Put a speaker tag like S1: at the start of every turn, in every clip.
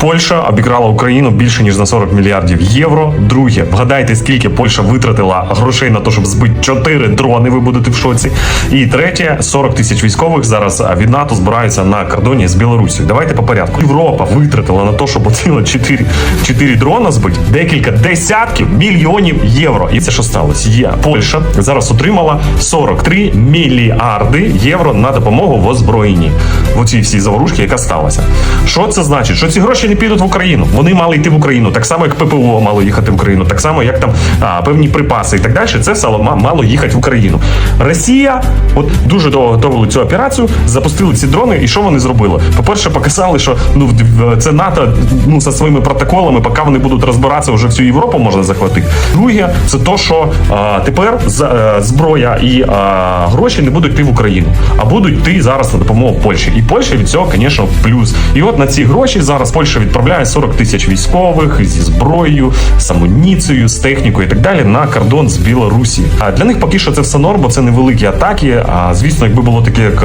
S1: Польща обікрала Україну більше ніж на 40 мільярдів євро. Друге, вгадайте, скільки Польща витратила грошей на те, щоб збити 4 дрони. Ви будете в шоці. І третє, 40 тисяч військових зараз від НАТО збираються на кордоні з Білорусією. Давайте по порядку. Європа витратила на те, щоб оціло 4, 4 дрона збити декілька десятків мільйонів євро. І це що сталося? Є Польща зараз отримала 43 мільярди євро на допомогу в озброєнні. В оцій всій заворушці, яка сталася. Що це значить? Що ці гроші не підуть в Україну? Вони мали йти в Україну, так само як ППО мало їхати в Україну, так само як там а, певні припаси і так далі. Це все мало їхати в Україну. Росія, от дуже довго готували цю операцію, запустили ці дрони, і що вони зробили? По-перше, показали, що ну це НАТО ну зі своїми протоколами, поки вони будуть розбиратися, вже всю Європу можна захватити. Друге, це то, що а, тепер з- е, зброя і а, гроші не будуть йти в Україну, а будуть йти зараз на допомогу Польщі. І Польща від цього, звісно, плюс. І от на ці гроші зараз Польща відправляє 40 тисяч військових зі зброєю, з амуніцією, з технікою і так далі на кордон з Білорусі. А для них поки що це все норм, бо це невеликі атаки. А звісно, якби було таке, як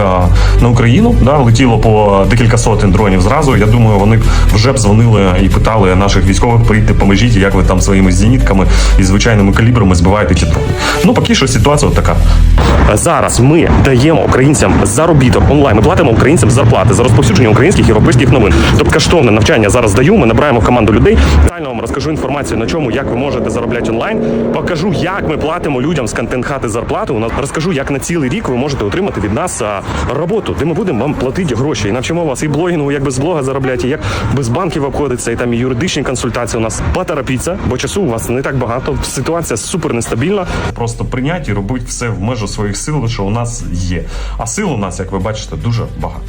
S1: на Україну, да, летіло по декілька сотень дронів зразу. Я думаю, вони вже б дзвонили і питали наших військових прийти, поможіть, як ви там своїми зенітками і звичайними калібрами збиваєте ті дрони. Ну поки що ситуація от така. Зараз ми даємо українцям заробіток онлайн. Ми платимо українцям зарплати за розповсюдження українських європейських новин. Тобто коштовне навчання зараз даю. Ми набираємо команду людей. Детально вам розкажу інформацію на чому, як ви можете заробляти онлайн. Покажу, як ми платимо людям з контент хати зарплату. У нас розкажу, як на цілий рік ви можете отримати від нас роботу, де ми будемо вам платити гроші. І навчимо вас і блогінгу, як без блога заробляти, як без банків обходиться, і там і юридичні консультації у нас поторопіться, бо часу у вас не так багато. Ситуація супер нестабільна. Просто прийняти і робити все в межу своїх сил, що у нас є. А сил у нас, як ви бачите, дуже багато.